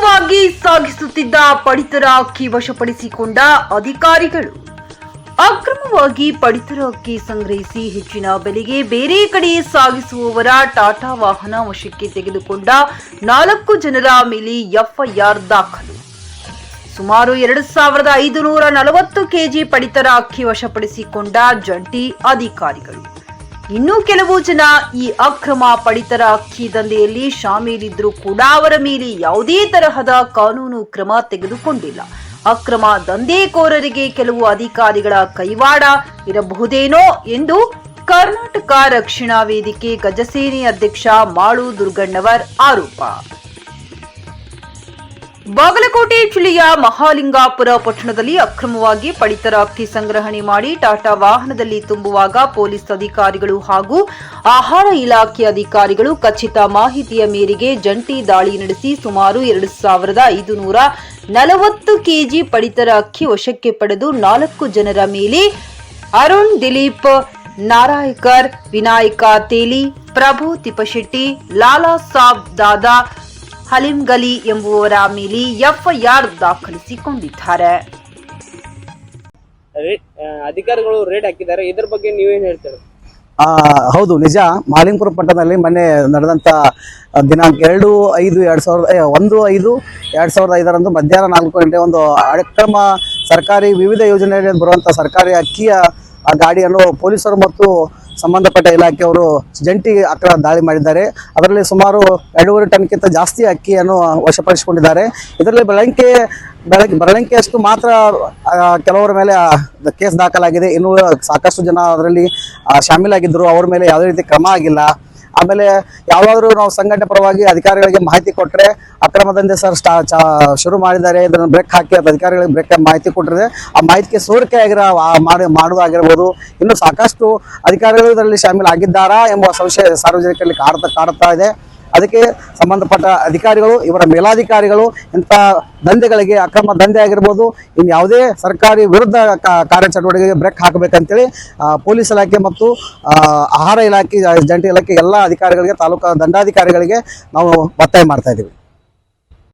ಅಕ್ರಮವಾಗಿ ಸಾಗಿಸುತ್ತಿದ್ದ ಪಡಿತರ ಅಕ್ಕಿ ವಶಪಡಿಸಿಕೊಂಡ ಅಧಿಕಾರಿಗಳು ಅಕ್ರಮವಾಗಿ ಪಡಿತರ ಅಕ್ಕಿ ಸಂಗ್ರಹಿಸಿ ಹೆಚ್ಚಿನ ಬೆಲೆಗೆ ಬೇರೆ ಕಡೆ ಸಾಗಿಸುವವರ ಟಾಟಾ ವಾಹನ ವಶಕ್ಕೆ ತೆಗೆದುಕೊಂಡ ನಾಲ್ಕು ಜನರ ಮೇಲೆ ಎಫ್ಐಆರ್ ದಾಖಲು. ಸುಮಾರು ಎರಡು ಸಾವಿರದ ಐದುನೂರ ನಲವತ್ತು ಕೆಜಿ ಪಡಿತರ ಅಕ್ಕಿ ವಶಪಡಿಸಿಕೊಂಡ ಜಂಟಿ ಅಧಿಕಾರಿಗಳು. ಇನ್ನು ಕೆಲವು ಜನ ಈ ಅಕ್ರಮ ಪಡಿತರ ಅಕ್ಕಿ ದಂಧೆಯಲ್ಲಿ ಶಾಮೀಲಿದ್ರೂ ಕೂಡ ಅವರ ಮೇಲೆ ಯಾವುದೇ ತರಹದ ಕಾನೂನು ಕ್ರಮ ತೆಗೆದುಕೊಂಡಿಲ್ಲ. ಅಕ್ರಮ ದಂಧೆಕೋರರಿಗೆ ಕೆಲವು ಅಧಿಕಾರಿಗಳ ಕೈವಾಡ ಇರಬಹುದೇನೋ ಎಂದು ಕರ್ನಾಟಕ ರಕ್ಷಣಾ ವೇದಿಕೆ ಗಜಸೇನೆ ಅಧ್ಯಕ್ಷ ಮಾಳು ದುರ್ಗಣ್ಣವರ್ ಆರೋಪ. ಬಾಗಲಕೋಟೆ ಜಿಲ್ಲೆಯ ಮಹಾಲಿಂಗಾಪುರ ಪಟ್ಟಣದಲ್ಲಿ ಅಕ್ರಮವಾಗಿ ಪಡಿತರ ಅಕ್ಕಿ ಸಂಗ್ರಹಣೆ ಮಾಡಿ ಟಾಟಾ ವಾಹನದಲ್ಲಿ ತುಂಬುವಾಗ ಪೊಲೀಸ್ ಅಧಿಕಾರಿಗಳು ಹಾಗೂ ಆಹಾರ ಇಲಾಖೆ ಅಧಿಕಾರಿಗಳು ಖಚಿತ ಮಾಹಿತಿಯ ಮೇರೆಗೆ ಜಂಟಿ ದಾಳಿ ನಡೆಸಿ ಸುಮಾರು ಎರಡು ಸಾವಿರದ ಐದುನೂರ ನಲವತ್ತು ಕೆಜಿ ಪಡಿತರ ಅಕ್ಕಿ ವಶಕ್ಕೆ ಪಡೆದು ನಾಲ್ಕು ಜನರ ಮೇಲೆ ಅರುಣ್ ದಿಲೀಪ್, ನಾರಾಯಕರ್, ವಿನಾಯಕ ತೇಲಿ, ಪ್ರಭು ತಿಪಶೆಟ್ಟಿ ಲಾಲಾ ಸಾಬ್ ದಾದಾ ಹಲಿಂಗಲಿ ಎಂಬುವರ ಮೇಲೆ ಎಫ್ಐಆರ್ ದಾಖಲಿಸಿಕೊಂಡಿದ್ದಾರೆ. ರೇಟ್ ಅಧಿಕಾರಿಗಳು ರೇಟ್ ಹಾಕಿದ್ದಾರೆ. ಇದರ ಬಗ್ಗೆ ನೀವೇನ್ ಹೇಳ್ತೀರಿ? ಆ, ಹೌದು ನಿಜ. ಮಾಲಿಂಗಪುರ ಪಟ್ಟಣದಲ್ಲಿ ಮೊನ್ನೆ ನಡೆದಂಥ ದಿನಾಂಕ ಎರಡು ಐದು ಎರಡು ಸಾವಿರದ ಒಂದು ಐದು ಎರಡು ಸಾವಿರದ ಐದರಂದು ಮಧ್ಯಾಹ್ನ ನಾಲ್ಕು ಗಂಟೆ ಒಂದು ಅಕ್ರಮ ಸರ್ಕಾರಿ ವಿವಿಧ ಯೋಜನೆಯಲ್ಲಿ ಬರುವಂಥ ಸರ್ಕಾರಿ ಅಕ್ಕಿಯ ಆ ಗಾಡಿಯನ್ನು ಪೊಲೀಸರು ಮತ್ತು ಸಂಬಂಧಪಟ್ಟ ಇಲಾಖೆಯವರು ಜಂಟಿ ಅಕ್ರಮ ದಾಳಿ ಮಾಡಿದ್ದಾರೆ. ಅದರಲ್ಲಿ ಸುಮಾರು ಎರಡೂವರೆ ಟನ್ಗಿಂತ ಜಾಸ್ತಿ ಅಕ್ಕಿಯನ್ನು ವಶಪಡಿಸಿಕೊಂಡಿದ್ದಾರೆ. ಇದರಲ್ಲಿ ಬೆಳಂಕೆ ಬೆಳಗ್ಗೆ ಬೆರಳಿಕೆಯಷ್ಟು ಮಾತ್ರ ಕೆಲವರ ಮೇಲೆ ಕೇಸ್ ದಾಖಲಾಗಿದೆ. ಇನ್ನೂ ಸಾಕಷ್ಟು ಜನ ಅದರಲ್ಲಿ ಶಾಮೀಲಾಗಿದ್ದರು. ಅವರ ಮೇಲೆ ಯಾವುದೇ ರೀತಿ ಕ್ರಮ ಆಗಿಲ್ಲ. ಆಮೇಲೆ ಯಾವಾದರೂ ನಾವು ಸಂಘಟನೆ ಪರವಾಗಿ ಅಧಿಕಾರಿಗಳಿಗೆ ಮಾಹಿತಿ ಕೊಟ್ಟರೆ ಅಕ್ರಮದಂಧೆ ಸರ್ ಸ್ಟಾ ಶುರು ಮಾಡಿದ್ದಾರೆ. ಇದನ್ನು ಬ್ರೇಕ್ ಹಾಕಿ ಅದು ಅಧಿಕಾರಿಗಳಿಗೆ ಬ್ರೇಕ್ ಮಾಹಿತಿ ಕೊಟ್ಟರೆ ಆ ಮಾಹಿತಿಗೆ ಸೋರಿಕೆ ಆಗಿರೋ ಮಾಡಿ ಮಾಡುವುದಾಗಿರ್ಬೋದು ಇನ್ನು ಸಾಕಷ್ಟು ಅಧಿಕಾರಿಗಳು ಇದರಲ್ಲಿ ಶಾಮೀಲಾಗಿದ್ದಾರಾ ಎಂಬ ಸಂಶಯ ಸಾರ್ವಜನಿಕರಲ್ಲಿ ಕಾಡ್ತಾ ಕಾಡ್ತಾ ಇದೆ. ಅದಕ್ಕೆ ಸಂಬಂಧಪಟ್ಟ ಅಧಿಕಾರಿಗಳು, ಇವರ ಮೇಲಾಧಿಕಾರಿಗಳು ಇಂಥ ದಂಧೆಗಳಿಗೆ, ಅಕ್ರಮ ದಂಧೆ ಆಗಿರ್ಬೋದು ಇನ್ನು ಯಾವುದೇ ಸರ್ಕಾರಿ ವಿರುದ್ಧ ಕಾರ್ಯಚಟುವಟಿಕೆಗೆ ಬ್ರೇಕ್ ಹಾಕಬೇಕಂತೇಳಿ ಪೊಲೀಸ್ ಇಲಾಖೆ ಮತ್ತು ಆಹಾರ ಇಲಾಖೆ ಜಂಟಿ ಇಲಾಖೆ ಎಲ್ಲ ಅಧಿಕಾರಿಗಳಿಗೆ, ತಾಲೂಕು ದಂಡಾಧಿಕಾರಿಗಳಿಗೆ ನಾವು ಒತ್ತಾಯ ಮಾಡ್ತಾ ಇದ್ದೀವಿ.